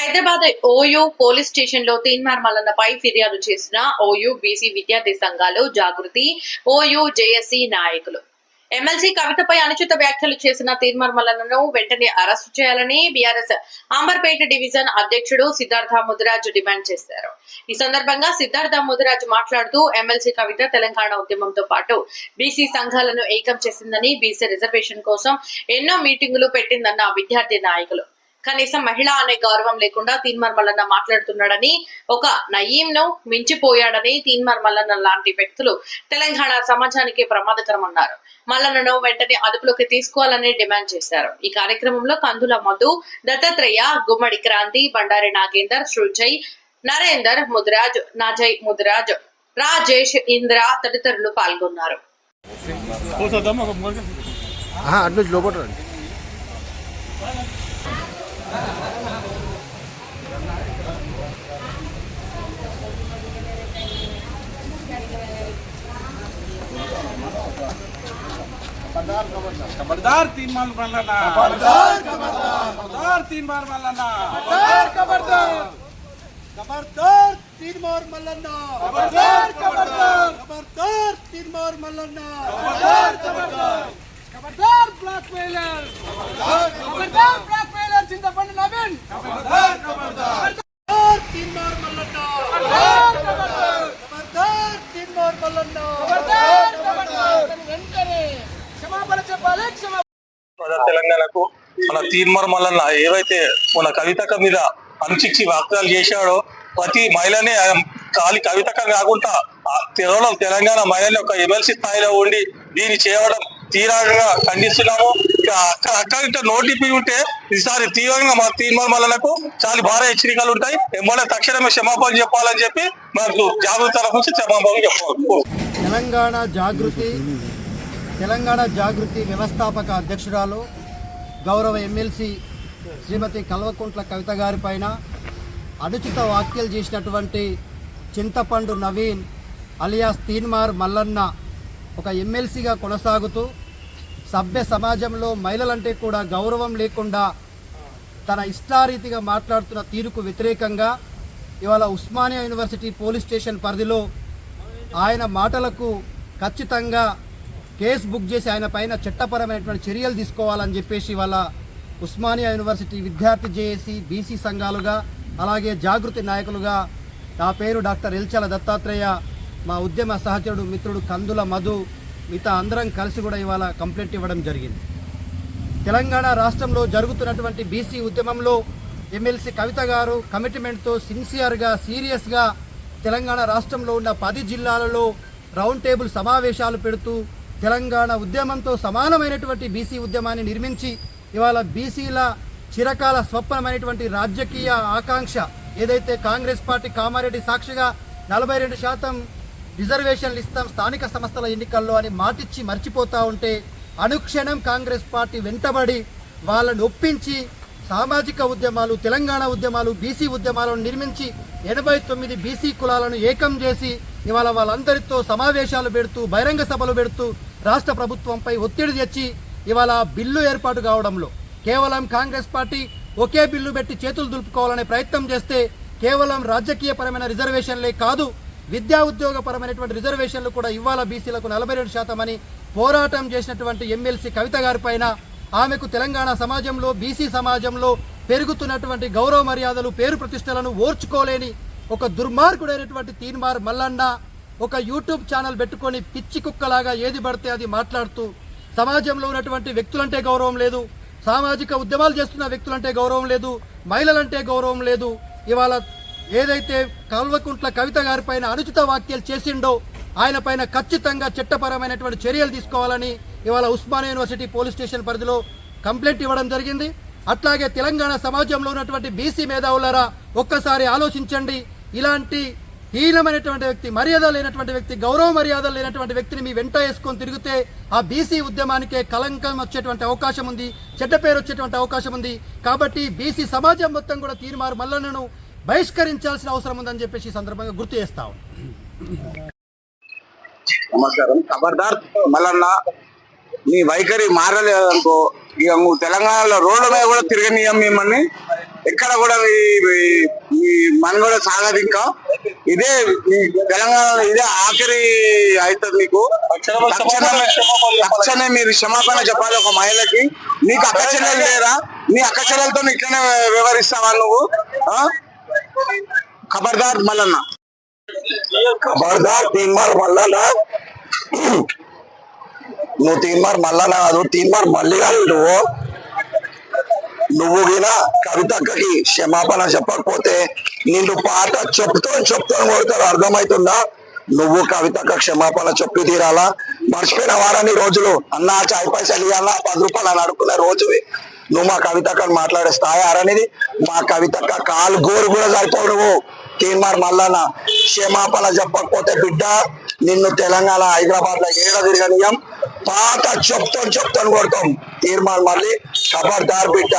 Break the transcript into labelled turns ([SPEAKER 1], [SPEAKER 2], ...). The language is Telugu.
[SPEAKER 1] హైదరాబాద్ ఓయూ పోలీస్ స్టేషన్లో తీన్మార్ మల్లన్నపై ఫిర్యాదు చేసిన ఓయూ బీసీ విద్యార్థి సంఘాలు జాగృతి ఓయూ జేఎస్సీ నాయకులు. ఎమ్మెల్సీ కవితపై అనుచిత వ్యాఖ్యలు చేసిన తీర్మార్ మల్లన్నను వెంటనే అరెస్టు చేయాలని బీఆర్ఎస్ అంబర్పేట డివిజన్ అధ్యక్షుడు సిద్ధార్థ ముదిరాజ్ డిమాండ్ చేశారు. ఈ సందర్భంగా సిద్ధార్థ ముదిరాజ్ మాట్లాడుతూ ఎమ్మెల్సీ కవిత తెలంగాణ ఉద్యమంతో పాటు బీసీ సంఘాలను ఏకం చేసిందని బీసీ రిజర్వేషన్ కోసం ఎన్నో మీటింగులు పెట్టిందన్న విద్యార్థి నాయకులు. కనీసం మహిళ అనే గౌరవం లేకుండా తీన్మార్ మల్లన్న మాట్లాడుతున్నాడని ఒక నయీం ను మించిపోయాడని తీన్మార్ మల్లన్న లాంటి వ్యక్తులు తెలంగాణ సమాజానికి ప్రమాదకరం అన్నారు మల్లన్నను వెంటనే అదుపులోకి తీసుకోవాలని డిమాండ్ చేశారు. ఈ కార్యక్రమంలో కందుల మధు దత్తాత్రేయ గుమ్మడి క్రాంతి బండారి నాగేందర్ సృజయ్ నరేందర్ ముదిరాజ్ నాజయ్ ముదిరాజ్ రాజేష్ ఇంద్ర తదితరులు పాల్గొన్నారు.
[SPEAKER 2] అటు లోపల రండి.
[SPEAKER 3] खबरदार तीन माल मल्लाना खबरदार खबरदार तीन मार मल्लाना खबरदार खबरदार
[SPEAKER 4] खबरदार तीन मोर मल्लन्ना
[SPEAKER 3] खबरदार खबरदार
[SPEAKER 4] खबरदार तीन मोर मल्लन्ना
[SPEAKER 3] खबरदार खबरदार
[SPEAKER 4] खबरदार ब्लैकमेलर खबरदार ब्लैकमेलर चिंतापंड नवीन
[SPEAKER 3] खबरदार खबरदार
[SPEAKER 4] खबरदार చింతపండు
[SPEAKER 5] నవీన్! తెలంగాణకు మన తీర్మర్ మల్లన్న ఏవైతే మన కవితక మీద అంచిచ్చి వాగ్దాలు చేశాడో ప్రతి మహిళనే ఖాళీ కవితకం కాకుండా తెలంగాణ మహిళని ఒక ఎమ్మెల్సీ స్థాయిలో ఉండి దీన్ని చేయడం తీవ్రంగా ఖండిస్తున్నాము. ఇక అక్కడ అక్కడ నోటిపి ఉంటే ఈసారి తీవ్రంగా మన తీర్మానాలకు మల్లలకు చాలా భారీ హెచ్చరికలు ఉంటాయి. ఎమ్మెల్యే తక్షణమే క్షమాపణ చెప్పాలని చెప్పి మాకు జాగృతి తరఫు నుంచి క్షమాపణ చెప్పాలి
[SPEAKER 4] తెలంగాణ జాగృతి తెలంగాణ జాగృతి వ్యవస్థాపక అధ్యక్షురాలు గౌరవ ఎమ్మెల్సీ శ్రీమతి కల్వకుంట్ల కవిత గారి పైన అనుచిత వ్యాఖ్యలు చేసినటువంటి చింతపండు నవీన్ అలియాస్ తీన్మార్ మల్లన్న ఒక ఎమ్మెల్సీగా కొనసాగుతూ సభ్య సమాజంలో మహిళలంటే కూడా గౌరవం లేకుండా తన ఇష్టారీతిగా మాట్లాడుతున్న తీరుకు వ్యతిరేకంగా ఇవాళ ఉస్మానియా యూనివర్సిటీ పోలీస్ స్టేషన్ పరిధిలో ఆయన మాటలకు ఖచ్చితంగా కేసు బుక్ చేసి ఆయన పైన చట్టపరమైనటువంటి చర్యలు తీసుకోవాలని చెప్పేసి ఇవాళ ఉస్మానియా యూనివర్సిటీ విద్యార్థి జేఏసీ బీసీ సంఘాలుగా అలాగే జాగృతి నాయకులుగా నా పేరు డాక్టర్ ఎల్చల దత్తాత్రేయ మా ఉద్యమ సహచరుడు మిత్రుడు కందుల మధు మిగతా అందరం కలిసి కూడా ఇవాళ కంప్లైంట్ ఇవ్వడం జరిగింది. తెలంగాణ రాష్ట్రంలో జరుగుతున్నటువంటి బీసీ ఉద్యమంలో ఎమ్మెల్సీ కవిత గారు కమిట్మెంట్తో సిన్సియర్గా సీరియస్గా తెలంగాణ రాష్ట్రంలో ఉన్న పది జిల్లాలలో రౌండ్ టేబుల్ సమావేశాలు పెడుతూ తెలంగాణ ఉద్యమంతో సమానమైనటువంటి బీసీ ఉద్యమాన్ని నిర్మించి ఇవాళ బీసీల చిరకాల స్వప్నమైనటువంటి రాజకీయ ఆకాంక్ష ఏదైతే కాంగ్రెస్ పార్టీ కామారెడ్డి సాక్షిగా నలభై రెండు శాతం రిజర్వేషన్లు ఇస్తాం స్థానిక సంస్థల ఎన్నికల్లో అని మాటిచ్చి మర్చిపోతా ఉంటే అనుక్షణం కాంగ్రెస్ పార్టీ వెంటబడి వాళ్ళని ఒప్పించి సామాజిక ఉద్యమాలు తెలంగాణ ఉద్యమాలు బీసీ ఉద్యమాలను నిర్మించి ఎనభై తొమ్మిది బీసీ కులాలను ఏకం చేసి ఇవాళ వాళ్ళందరితో సమావేశాలు పెడుతూ బహిరంగ సభలు పెడుతూ రాష్ట్ర ప్రభుత్వంపై ఒత్తిడి తెచ్చి ఇవాళ బిల్లు ఏర్పాటు కావడంలో. కేవలం కాంగ్రెస్ పార్టీ ఒకే బిల్లు పెట్టి చేతులు దులుపుకోవాలనే ప్రయత్నం చేస్తే కేవలం రాజకీయపరమైన రిజర్వేషన్లే కాదు విద్యా ఉద్యోగపరమైనటువంటి రిజర్వేషన్లు కూడా ఇవాళ బీసీలకు నలభై రెండు శాతం అని పోరాటం చేసినటువంటి ఎమ్మెల్సీ కవిత గారి పైన ఆమెకు తెలంగాణ సమాజంలో బీసీ సమాజంలో పెరుగుతున్నటువంటి గౌరవ మర్యాదలు పేరు ప్రతిష్టలను ఓర్చుకోలేని ఒక దుర్మార్గుడైనటువంటి తీన్మార్ మల్లన్న ఒక యూట్యూబ్ ఛానల్ పెట్టుకొని పిచ్చి కుక్కలాగా ఏది పడితే అది మాట్లాడుతూ సమాజంలో ఉన్నటువంటి వ్యక్తులంటే గౌరవం లేదు సామాజిక ఉద్యమాలు చేస్తున్న వ్యక్తులంటే గౌరవం లేదు మహిళలంటే గౌరవం లేదు. ఇవాళ ఏదైతే కల్వకుంట్ల కవిత గారి పైన అనుచిత వ్యాఖ్యలు చేసిండో ఆయన పైన ఖచ్చితంగా చట్టపరమైనటువంటి చర్యలు తీసుకోవాలని ఇవాళ ఉస్మానియా యూనివర్సిటీ పోలీస్ స్టేషన్ పరిధిలో కంప్లైంట్ ఇవ్వడం జరిగింది. అట్లాగే తెలంగాణ సమాజంలో ఉన్నటువంటి బీసీ మేధావులరా ఒక్కసారి ఆలోచించండి. ఇలాంటి హీనమైనటువంటి వ్యక్తి మర్యాద లేనటువంటి వ్యక్తి గౌరవ మర్యాద లేనటువంటి వ్యక్తిని మీ వెంట వేసుకొని తిరిగితే ఆ బీసీ ఉద్యమానికే కలంకం వచ్చేటువంటి అవకాశం ఉంది చెడ్డ పేరు వచ్చేటువంటి అవకాశం ఉంది. కాబట్టి బీసీ సమాజం మొత్తం కూడా తీర్మారు మల్లన్నను బహిష్కరించాల్సిన అవసరం ఉందని చెప్పేసి ఈ సందర్భంగా గుర్తు చేస్తాం
[SPEAKER 6] నమస్కారం. ఖబర్దార్ మల్లన్న మీ వైఖరి మారలేదనుకో ఇక నువ్వు తెలంగాణలో రోడ్ల మీద కూడా తిరగనీయం మిమ్మల్ని. ఎక్కడ కూడా మీ మీ- సాగదు ఇంకా. ఇదే మీ తెలంగాణలో ఇదే ఆఖరి అవుతుంది మీకు.
[SPEAKER 5] తక్షణమే
[SPEAKER 6] మీరు క్షమాపణ చెప్పాలి ఒక మహిళకి. నీకు అక్క చెల్లెలు లేరా? నీ అక్క చెల్లెలతో ఇట్లనే వ్యవహరిస్తావా నువ్వు? ఖబర్దార్ మల్లన్న ఖబర్దార్ తీన్మార్ మల్లన్న నువ్వు తీన్మార్ మల్లన్న కాదు తీన్మార్ మల్లి నువ్వు నువ్వు గిన కవితక్కకి క్షమాపణ చెప్పకపోతే నిన్ను పాట చెప్తూ చెప్తూ కొడతారు అర్థమవుతుందా నువ్వు కవితక్క క్షమాపణ చెప్పి తీరాలా? మర్చిపోయిన వారని రోజులు అన్నా చాయ్ పైసలు ఇవ్వాలా పది రూపాయలు అని అడుక్కునే రోజువి. నువ్వు మా కవితక్కని మాట్లాడే స్థాయి అనేది మా కవితక్క కాలు గోరు కూడా సరిపోవు నువ్వు తీన్మార్ మల్లన్న క్షమాపణ చెప్పకపోతే బిడ్డ నిన్ను తెలంగాణ హైదరాబాద్లో ఏడ తిరగనీయం పాత చెప్తాను చెప్తాను కొడతాం. తీర్మాన్ మళ్ళీ ఖబర్దార్ బిడ్డ.